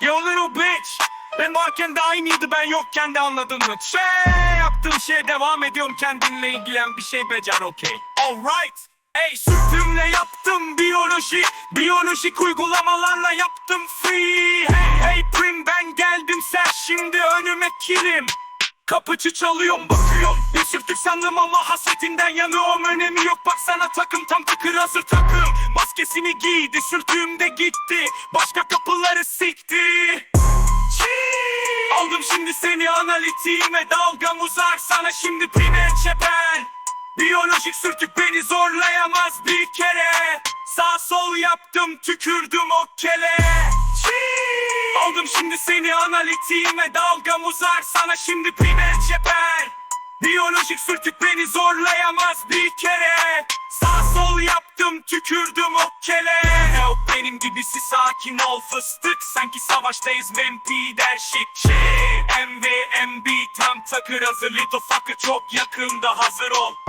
Yo little bitch Ben varken de aynıydı ben yokken de anladın mı? Şey yaptığım şeye devam ediyorum kendinle ilgilen bir şey becer okey Alright Ey sütümle yaptım biyoloji. Biyolojik uygulamalarla yaptım free. Hey hey prim ben geldim sen şimdi önüme kilim. Kapıcı çalıyorum bakıyorum. Bir sürtük sandım ama hasretinden yanıyorum Önemi yok. Baksana takım tam tıkır hazır takım Maskesini giydi sürtüğümde gitti. Başka kapıları sikti. Çiğ. Aldım şimdi seni analitiğime dalgam uzar Sana şimdi piner çepen Biyolojik sürtük beni zorlayamaz bir kere. Sağ sol yaptım tükürdüm o kele. Aldım şimdi seni analitiğime dalgam uzar Sana şimdi piner çeper. Biyolojik sürtük beni zorlayamaz bir kere Yaptım tükürdüm o kele. Help benim gibisi sakin ol fıstık. Sanki savaştayız MP der shit shit. MV MB tam takır hazır. Little fucker çok yakında hazır ol